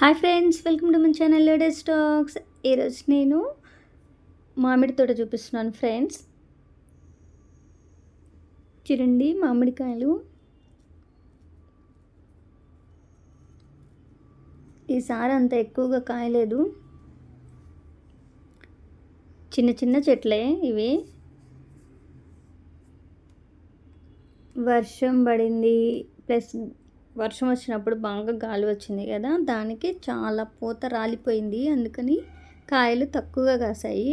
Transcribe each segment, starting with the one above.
Hi friends welcome to my channel ladies stocks ఈరోజు నేను మామిడి తోట చూపిస్తున్నాను ఫ్రెండ్స్. చూడండి మామిడికాయలు. ఈసారి అంత ఎక్కువగా కాయలేదు. చిన్న చిన్న చెట్లే ఇవి. వర్షం పడింది ప్లస్ వర్షం వచ్చినప్పుడు బాగా గాలి వచ్చింది కదా దానికి చాలా పూత రాలిపోయింది. అందుకని కాయలు తక్కువగా కాసాయి.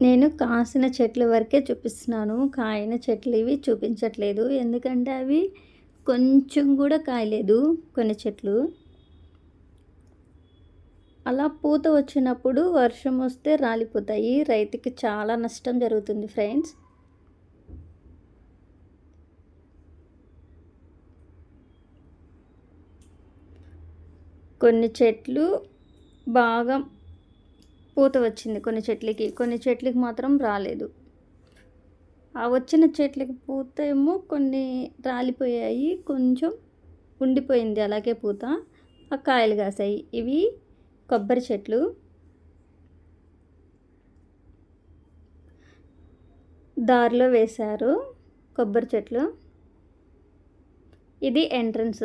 నేను కాసిన చెట్ల వరకే చూపిస్తున్నాను. కాయన చెట్లు ఇవి చూపించట్లేదు. ఎందుకంటే అవి కొంచెం కూడా కాయలేదు కొన్ని చెట్లు. అలా పూత వచ్చినప్పుడు వర్షం వస్తే రాలిపోతాయి. రైతుకి చాలా నష్టం జరుగుతుంది ఫ్రెండ్స్. కొన్ని చెట్లు బాగా పూత వచ్చింది. కొన్ని చెట్లకి కొన్ని చెట్లకి మాత్రం రాలేదు. ఆ వచ్చిన చెట్లకి పూత ఏమో కొన్ని రాలిపోయాయి. కొంచెం ఉండిపోయింది అలాగే పూత. ఆ కాయలు కాసాయి. ఇవి కొబ్బరి చెట్లు. దారిలో వేశారు కొబ్బరి చెట్లు. ఇది ఎంట్రన్స్.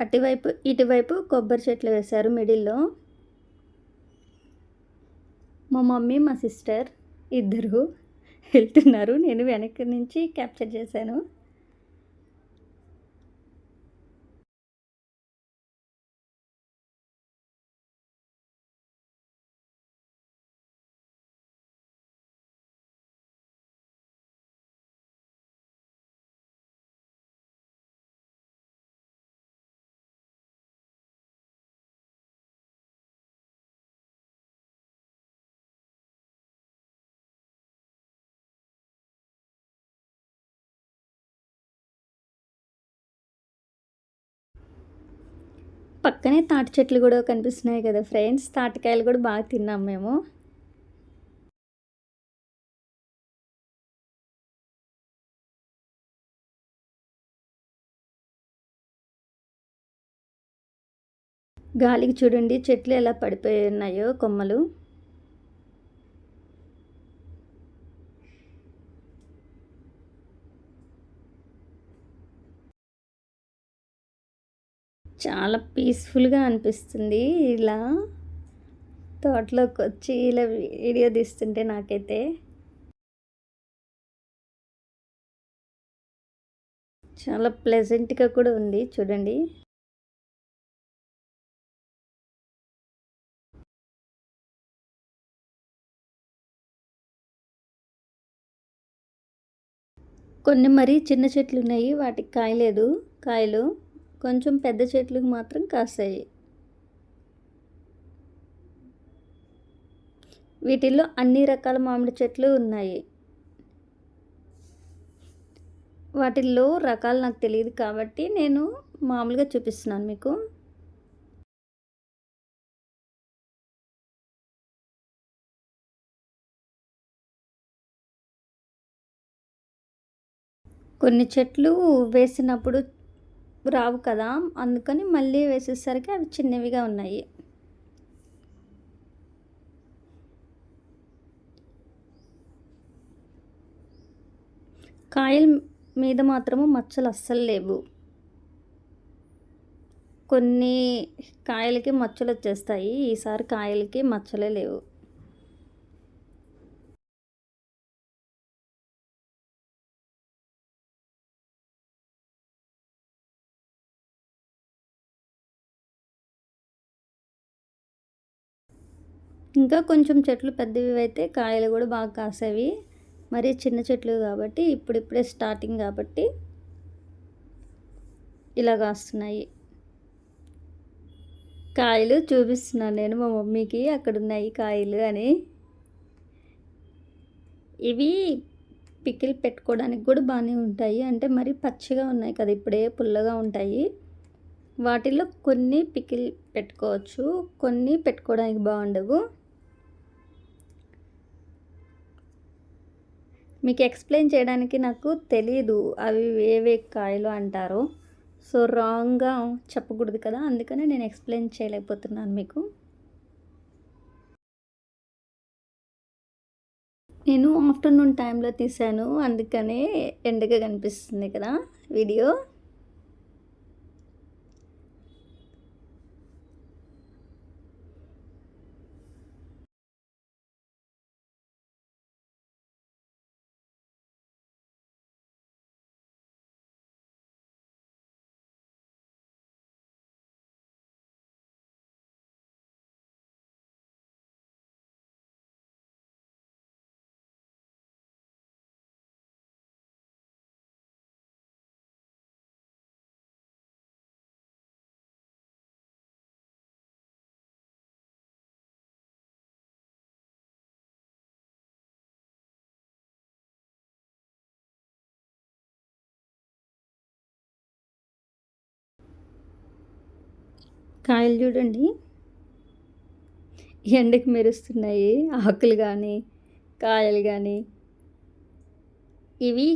అటువైపు ఇటువైపు కొబ్బరి చెట్లు వేశారు మిడిల్లో. మా మమ్మీ మా సిస్టర్ ఇద్దరు వెళ్తున్నారు. నేను వెనక్కి నుంచి క్యాప్చర్ చేశాను. పక్కనే తాటి చెట్లు కూడా కనిపిస్తున్నాయి కదా ఫ్రెండ్స్. తాటికాయలు కూడా బాగా తిన్నాం మేము. గాలికి చూడండి చెట్లు ఎలా పడిపోయి ఉన్నాయో కొమ్మలు. చాలా పీస్ఫుల్గా అనిపిస్తుంది ఇలా తోటలోకి వచ్చి ఇలా వీడియో తీస్తుంటే నాకైతే. చాలా ప్లెజెంట్గా కూడా ఉంది చూడండి. కొన్ని మరీ చిన్న చెట్లు ఉన్నాయి వాటికి కాయలేదు కాయలు. కొంచెం పెద్ద చెట్లకు మాత్రం కాస్తాయి. వీటిల్లో అన్ని రకాల మామిడి చెట్లు ఉన్నాయి. వాటిల్లో రకాలు నాకు తెలియదు కాబట్టి నేను మామూలుగా చూపిస్తున్నాను మీకు. కొన్ని చెట్లు వేసినప్పుడు రావు కదా అందుకని మళ్ళీ వేసేసరికి అవి చిన్నవిగా ఉన్నాయి. కాయల మీద మాత్రము మచ్చలు అస్సలు లేవు. కొన్ని కాయలకి మచ్చలు వచ్చేస్తాయి ఈసారి కాయలకి మచ్చలే లేవు. ఇంకా కొంచెం చెట్లు పెద్దవి అయితే కాయలు కూడా బాగా కాసేవి. మరి చిన్న చెట్లు కాబట్టి ఇప్పుడిప్పుడే స్టార్టింగ్ కాబట్టి ఇలా కాస్తున్నాయి. కాయలు చూపిస్తున్నాను నేను మా మమ్మీకి. అక్కడ ఉన్నాయి కాయలు అని. ఇవి పికిల్ పెట్టుకోవడానికి కూడా బాగానే ఉంటాయి. అంటే మరి పచ్చిగా ఉన్నాయి కదా ఇప్పుడే పుల్లగా ఉంటాయి. వాటిల్లో కొన్ని పికిల్ పెట్టుకోవచ్చు. కొన్ని పెట్టుకోవడానికి బాగుండవు. మీకు ఎక్స్ప్లెయిన్ చేయడానికి నాకు తెలీదు. అవి ఏవే కాయలు అంటారు. సో రాంగ్గా చెప్పకూడదు కదా? అందుకని నేను ఎక్స్ప్లెయిన్ చేయలేకపోతున్నాను మీకు. నేను ఆఫ్టర్నూన్ టైంలో తీసాను అందుకనే ఎండగా కనిపిస్తుంది కదా వీడియో. కాయలు చూడండి. ఎండకి మెరుస్తున్నాయి. ఆకులు కానీ కాయలు కానీ ఇవి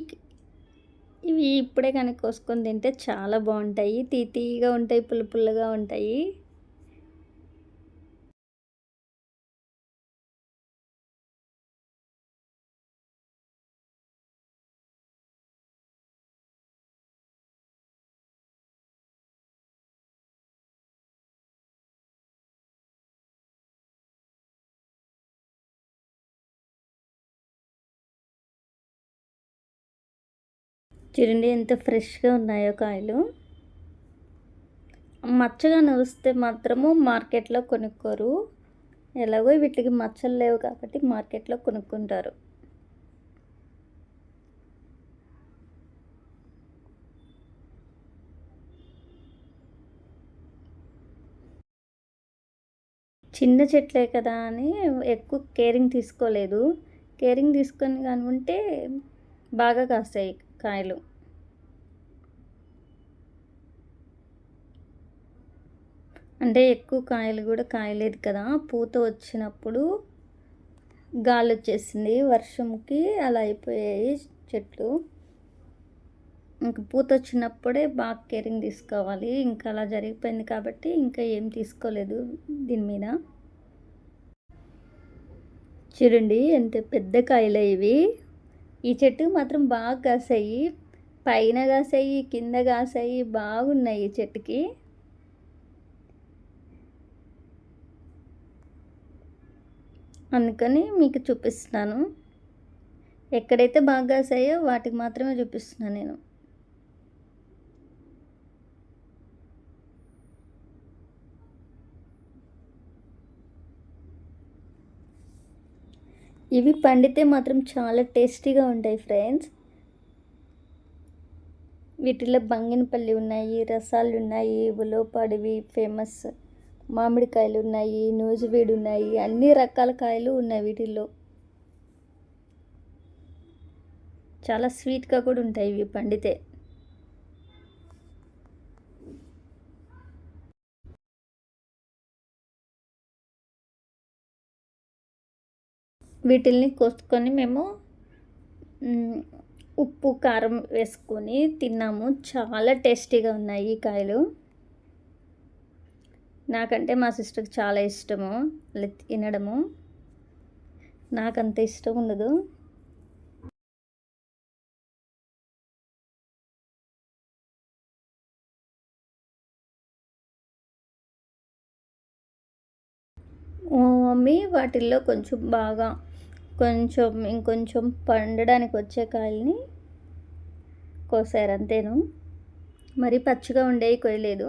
ఇవి ఇప్పుడే కానీ కోసుకొని తింటే చాలా బాగుంటాయి. తీతీగా ఉంటాయి పుల్ల పుల్లగా ఉంటాయి. చూడండి ఎంత ఫ్రెష్గా ఉన్నాయో కాయలు. మచ్చగా నవ్వుస్తే మాత్రము మార్కెట్లో కొనుక్కోరు. ఎలాగో వీటికి మచ్చలు లేవు కాబట్టి మార్కెట్లో కొనుక్కుంటారు. చిన్న చెట్లే కదా అని ఎక్కువ కేరింగ్ తీసుకోలేదు. కేరింగ్ తీసుకొని కానీ ఉంటే బాగా కాస్తాయి. కాయలు. అంటే ఎక్కువ కాయలు కూడా కాయలేదు కదా. పూత వచ్చినప్పుడు గాలి వచ్చేసింది. వర్షంకి అలా అయిపోయాయి చెట్లు. ఇంకా పూత వచ్చినప్పుడే బాగా కేరింగ్ తీసుకోవాలి. ఇంకా అలా జరిగిపోయింది కాబట్టి ఇంకా ఏం తీసుకోలేదు దీని మీద. చూడండి ఎంత పెద్ద కాయలు ఇవి. ఈ చెట్టు మాత్రం బాగా కాసాయి. పైన కాసాయి కింద కాసాయి బాగున్నాయి ఈ చెట్టుకి. అందుకని మీకు చూపిస్తున్నాను. ఎక్కడైతే బాగా కాసాయో వాటికి మాత్రమే చూపిస్తున్నాను నేను. ఇవి పండితే మాత్రం చాలా టేస్టీగా ఉంటాయి ఫ్రెండ్స్. వీటిలో బంగినపల్లి ఉన్నాయి రసాలు ఉన్నాయి ఉలోపాడివి ఫేమస్ మామిడికాయలు ఉన్నాయి నూజివీడు ఉన్నాయి అన్ని రకాల కాయలు ఉన్నాయి వీటిల్లో. చాలా స్వీట్గా కూడా ఉంటాయి ఇవి పండితే. వీటిల్ని కోసుకొని మేము ఉప్పు కారం వేసుకొని తిన్నాము. చాలా టేస్టీగా ఉన్నాయి ఈ కాయలు. నాకంటే మా సిస్టర్కి చాలా ఇష్టము. తినడము. నాకంత ఇష్టం ఉండదు. మమ్మీ వాటిల్లో కొంచెం బాగా కొంచెం ఇంకొంచెం పండడానికి వచ్చే కాయల్ని కోసారు అంతేను. మరి పచ్చిగా ఉండేవి కొయ్యలేదు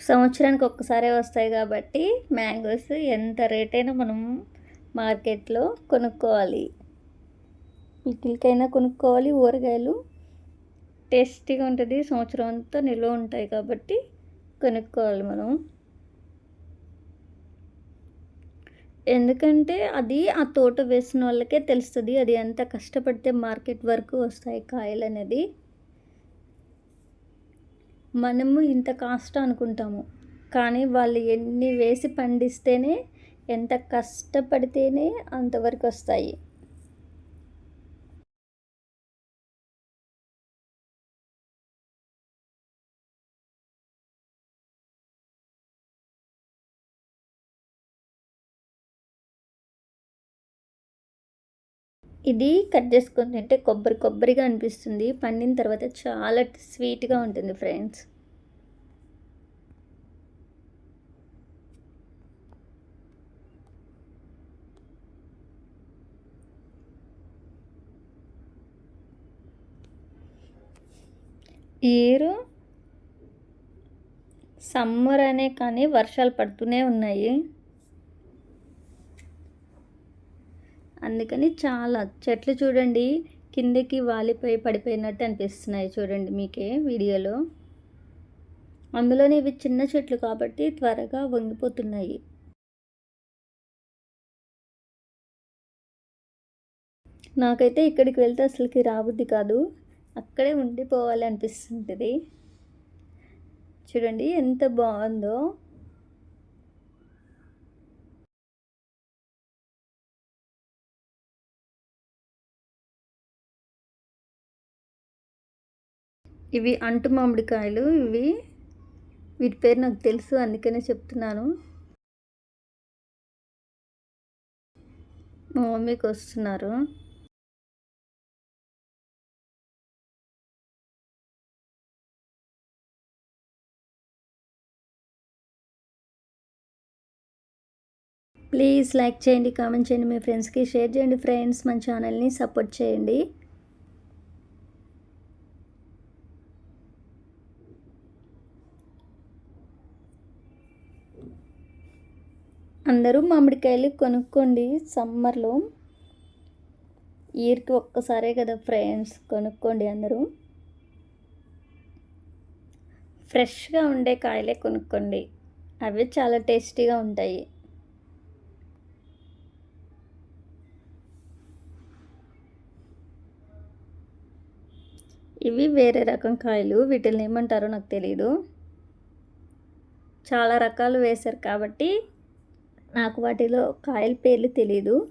సంవత్సరానికి ఒక్కసారే వస్తాయి కాబట్టి మ్యాంగోస్ ఎంత రేట్ అయినా మనం మార్కెట్లో కొనుక్కోవాలి. వీటికైనా కొనుక్కోవాలి ఊరగాయలు. టేస్టీగా ఉంటుంది సంవత్సరం అంతా నిల్వ ఉంటాయి కాబట్టి కొనుక్కోవాలి మనం. ఎందుకంటే అది ఆ తోట వేసిన వాళ్ళకే తెలుస్తుంది అది ఎంత కష్టపడితే మార్కెట్ వరకు వస్తాయి కాయలు అనేది. మనము ఇంత కాస్ట్ అనుకుంటాము కానీ వాళ్ళు ఎన్ని వేసి పండిస్తేనే ఎంత కష్టపడితేనే అంతవరకు వస్తాయి. ఇది కట్ చేసుకొని తింటే కొబ్బరి కొబ్బరిగా అనిపిస్తుంది. పండిన తర్వాత చాలా స్వీట్గా ఉంటుంది ఫ్రెండ్స్ ఇయర్ సమ్మర్ అనే కానీ వర్షాలు పడుతూనే ఉన్నాయి. అందుకని చాలా చెట్లు చూడండి కిందకి వాలిపోయి పడిపోయినట్టు అనిపిస్తున్నాయి చూడండి మీకే వీడియోలో. అందులోనే ఇవి చిన్న చెట్లు కాబట్టి త్వరగా వంగిపోతున్నాయి. నాకైతే ఇక్కడికి వెళ్తే అసలుకి రాబుద్ది కాదు. అక్కడే ఉండిపోవాలి అనిపిస్తుంటుంది చూడండి ఎంత బాగుందో. ఇవి అంటు మామిడికాయలు ఇవి వీటి పేరు నాకు తెలుసు అందుకనే చెప్తున్నాను. మా మమ్మీకి వస్తున్నారు. ప్లీజ్ లైక్ చేయండి కామెంట్ చేయండి మీ ఫ్రెండ్స్కి షేర్ చేయండి ఫ్రెండ్స్ మన ఛానల్ని సపోర్ట్ చేయండి. అందరూ మామిడికాయలు కొనుక్కోండి సమ్మర్లో. ఇయర్కి ఒక్కసారే కదా ఫ్రెండ్స్ కొనుక్కోండి అందరూ. ఫ్రెష్గా ఉండే కాయలే కొనుక్కోండి. అవి చాలా టేస్టీగా ఉంటాయి. ఇవి వేరే రకం కాయలు. వీటిని ఏమంటారో నాకు తెలీదు. చాలా రకాలు వేశారు కాబట్టి నాకు వాటిలో కాయల పేర్లు తెలీదు.